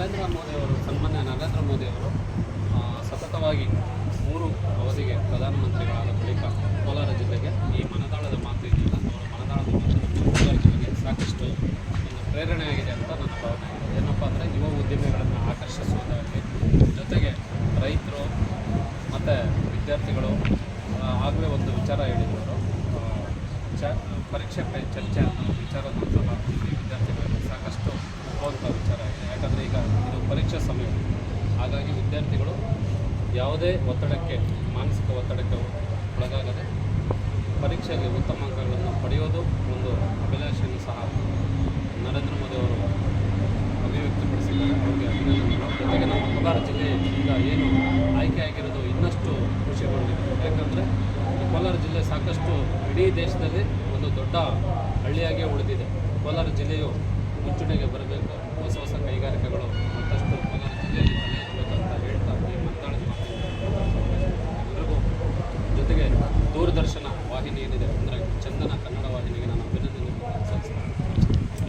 ನರೇಂದ್ರ ಮೋದಿ ಅವರು ಸನ್ಮಾನ್ಯ ನರೇಂದ್ರ ಮೋದಿ ಅವರು ಸತತವಾಗಿ ಮೂರು ಅವಧಿಗೆ ಪ್ರಧಾನಮಂತ್ರಿಗಳಾದ ಬಳಿಕ ಕೋಲಾರ ಜಿಲ್ಲೆಗೆ ಈ ಮನದಾಳದ ಮಾತು ಇದೆಯಲ್ಲ ಅವರ ಮನದಾಳದ ಮಾತು. ಕೋಲಾರ ಜಿಲ್ಲೆಗೆ ಸಾಕಷ್ಟು ಒಂದು ಪ್ರೇರಣೆಯಾಗಿದೆ ಅಂತ ನನ್ನ ಭಾವನೆ. ಏನಪ್ಪ ಅಂದರೆ ಯುವ ಉದ್ಯಮಿಗಳನ್ನು ಆಕರ್ಷಿಸುವುದಾಗಲಿ, ಜೊತೆಗೆ ರೈತರು ಮತ್ತು ವಿದ್ಯಾರ್ಥಿಗಳು ಆಗಲೇ ಒಂದು ವಿಚಾರ ಹೇಳಿದರು. ಚ, ಪರೀಕ್ಷೆ ಪೇ, ಚರ್ಚೆ ಅನ್ನೋ ವಿಚಾರದ ಸಹ ಇಲ್ಲಿ ಪರೀಕ್ಷಾ ಸಮಯ. ಹಾಗಾಗಿ ವಿದ್ಯಾರ್ಥಿಗಳು ಯಾವುದೇ ಒತ್ತಡಕ್ಕೆ, ಮಾನಸಿಕ ಒತ್ತಡಕ್ಕೆ ಒಳಗಾಗದೆ ಪರೀಕ್ಷೆಗೆ ಉತ್ತಮ ಅಂಕಗಳನ್ನು ಪಡೆಯೋದು ಒಂದು ಅಭಿಲಾಷೆಯನ್ನು ಸಹ ನರೇಂದ್ರ ಮೋದಿ ಅವರು ಅಭಿವ್ಯಕ್ತಪಡಿಸಿದ್ದಾರೆ. ಅವರಿಗೆ ಅಭಿನಂದನೆಗಳು. ಜೊತೆಗೆ ನಮ್ಮ ಕೋಲಾರ ಜಿಲ್ಲೆಯಿಂದ ಏನು ಆಯ್ಕೆ ಆಗಿರೋದು ಇನ್ನಷ್ಟು ಖುಷಿಗೊಂಡಿದೆ. ಯಾಕಂದರೆ ಕೋಲಾರ ಜಿಲ್ಲೆ ಸಾಕಷ್ಟು ಇಡೀ ದೇಶದಲ್ಲಿ ಒಂದು ದೊಡ್ಡ ಹಳ್ಳಿಯಾಗಿಯೇ ಉಳಿದಿದೆ. ಕೋಲಾರ ಜಿಲ್ಲೆಯು ಮುಂಚೂಣಿಗೆ ಬರಬೇಕು.